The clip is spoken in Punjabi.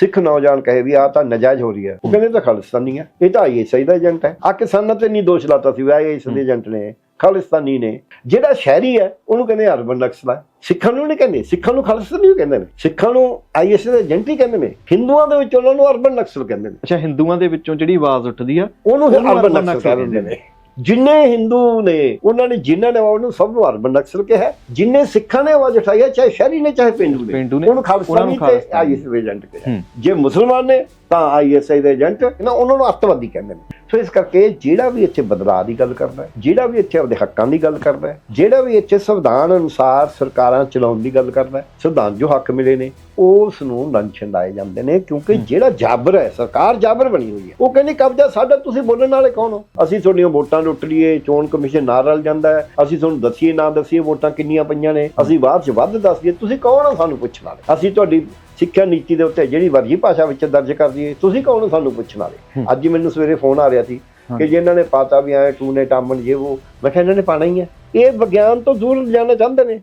ਸਿੱਖ ਨੌਜਵਾਨ ਕਹੇ ਵੀ ਆ ਤਾਂ ਨਜਾਇਜ਼ ਹੋ ਰਹੀ ਹੈ। ਉਹ ਕਹਿੰਦੇ ਤਾਂ ਖਾਲਿਸਤਾਨੀ ਹੈ। ਇਹ ਤਾਂ ਆਈਐਸਆਈ ਦਾ ਏਜੰਟ ਹੈ। ਆ ਕਿਸਾਨਾਂ ਤੇ ਨਹੀਂ ਦੋਸ਼ ਲਾਤਾ ਸੀ ਵੀ ਆਈਐਸ ਦੇ ਏਜੰਟ ਨੇ ਖਾਲਿਸਤਾਨੀ ਨੇ। ਜਿਹੜਾ ਸ਼ਹਿਰੀ ਹੈ ਉਹਨੂੰ ਕਹਿੰਦੇ ਅਰਬਨ ਨਕਸਲ ਹੈ ਸਿੱਖਾਂ ਨੂੰ ਨਹੀਂ ਕਹਿੰਦੇ ਸਿੱਖਾਂ ਨੂੰ ਖਾਲਿਸਤਾਨੀ ਕਹਿੰਦੇ ਨੇ। ਸਿੱਖਾਂ ਨੂੰ ਆਈਐਸ ਦੇ ਏਜੰਟ ਹੀ ਕਹਿੰਦੇ ਨੇ। ਹਿੰਦੂਆਂ ਦੇ ਵਿੱਚ ਉਹਨਾਂ ਨੂੰ ਅਰਬਨ ਨਕਸਲ ਕਹਿੰਦੇ ਨੇ। ਅੱਛਾ ਹਿੰਦੂਆਂ ਦੇ ਵਿੱਚੋਂ ਜਿਹੜੀ ਆਵਾਜ਼ ਉੱਠਦੀ ਆ ਉਹਨੂੰ ਅਰਬਨ ਨਕਸਲ ਕਹਿੰਦੇ ਨੇ। ਜਿੰਨੇ ਹਿੰਦੂ ਨੇ ਉਹਨਾਂ ਨੇ ਜਿਨ੍ਹਾਂ ਨੇ ਉਹਨੂੰ ਸਭ ਨੂੰ ਅਰਬਨ ਨਕਸਲ ਕਿਹਾ ਜਿੰਨੇ ਸਿੱਖਾਂ ਨੇ ਆਵਾਜ਼ ਉਠਾਈ ਹੈ ਚਾਹੇ ਸ਼ਹਿਰੀ ਨੇ ਚਾਹੇ ਪਿੰਡੂ ਨੇ ਪਿੰਡੂ ਨੇ ਉਹਨੂੰ ਖਾਲਸਾਨੀ ਤੇ। ਆਈਐਸ ਦੇ ਏਜੰਟ ਕਿਹਾ। ਜੇ ਮੁਸਲਮਾਨ ਨੇ ਤਾਂ ਆਈਐਸਆਈ ਦੇ ਏਜੰਟ ਨਾ ਉਹਨਾਂ ਨੂੰ ਅੱਤਵਾਦੀ ਕਹਿੰਦੇ ਨੇ ਸੋ ਇਸ ਕਰਕੇ ਜਿਹੜਾ ਵੀ ਇੱਥੇ ਬਦਲਾਅ ਦੀ ਗੱਲ ਕਰਦਾ ਹੈ ਜਿਹੜਾ ਵੀ ਇੱਥੇ ਆਪਦੇ ਹੱਕਾਂ ਦੀ ਗੱਲ ਕਰਦਾ ਹੈ ਜਿਹੜਾ ਵੀ ਇੱਥੇ ਸੰਵਿਧਾਨ ਅਨੁਸਾਰ ਸਰਕਾਰਾਂ ਚਲਾਉਣ ਦੀ ਗੱਲ ਕਰਦਾ ਹੈ ਸੰਵਿਧਾਨ ਜੋ ਹੱਕ ਮਿਲੇ ਨੇ ਉਸ ਨੂੰ ਲੰਨ ਛੰਡਾਏ ਜਾਂਦੇ ਨੇ ਕਿਉਂਕਿ ਜਿਹੜਾ ਜਾਬਰ ਹੈ ਸਰਕਾਰ ਜਾਬਰ ਬਣੀ ਹੋਈ ਹੈ। ਉਹ ਕਹਿੰਦੀ ਕਬਜ਼ਾ ਸਾਡਾ ਤੁਸੀਂ ਬੋਲਣ ਵਾਲੇ ਕੌਣ ਹੋ? ਅਸੀਂ ਤੁਹਾਡੀਆਂ ਵੋਟਾਂ ਲੁੱਟ ਲਈਏ ਚੋਣ ਕਮਿਸ਼ਨ ਨਾਲ ਰਲ ਜਾਂਦਾ ਹੈ। ਅਸੀਂ ਤੁਹਾਨੂੰ ਦੱਸੀਏ ਨਾ ਦੱਸੀਏ ਵੋਟਾਂ ਕਿੰਨੀਆਂ ਪਈਆਂ ਨੇ। ਅਸੀਂ ਬਾਅਦ ਚ ਵੱਧ ਦੱਸ ਦਈਏ ਤੁਸੀਂ ਕੌਣ ਹੋ? ਸਾਨੂੰ ਪੁੱਛਣ ਵਾਲੇ। ਅਸੀਂ ਤੁਹਾਡੀ ਸਿੱਖਿਆ ਨੀਤੀ ਦੇ ਉੱਤੇ ਜਿਹੜੀ ਵਰਗੀ ਭਾਸ਼ਾ ਵਿੱਚ ਦਰਜ ਕਰ ਦਈਏ ਤੁਸੀਂ ਕੌਣ ਹੋ ਸਾਨੂੰ ਪੁੱਛਣ ਵਾਲੇ ਹੂੰ। ਅੱਜ ਹੀ ਮੈਨੂੰ ਸਵੇਰੇ ਫੋਨ ਆ ਰਿਹਾ ਸੀ ਹਾਂ। ਕਿ ਜੇ ਇਹਨਾਂ ਨੇ ਪਾਤਾ ਵੀ ਆਏ ਟੂ ਨੇ ਟਾਮਨ ਜੇ ਉਹ ਮੈਂ ਕਿਹਾ ਇਹਨਾਂ ਨੇ ਪਾਣਾ ਹੀ ਹੈ ਇਹ ਵਿਗਿਆਨ ਤੋਂ ਦੂਰ ਜਾਣਾ ਚਾਹੁੰਦੇ ਨੇ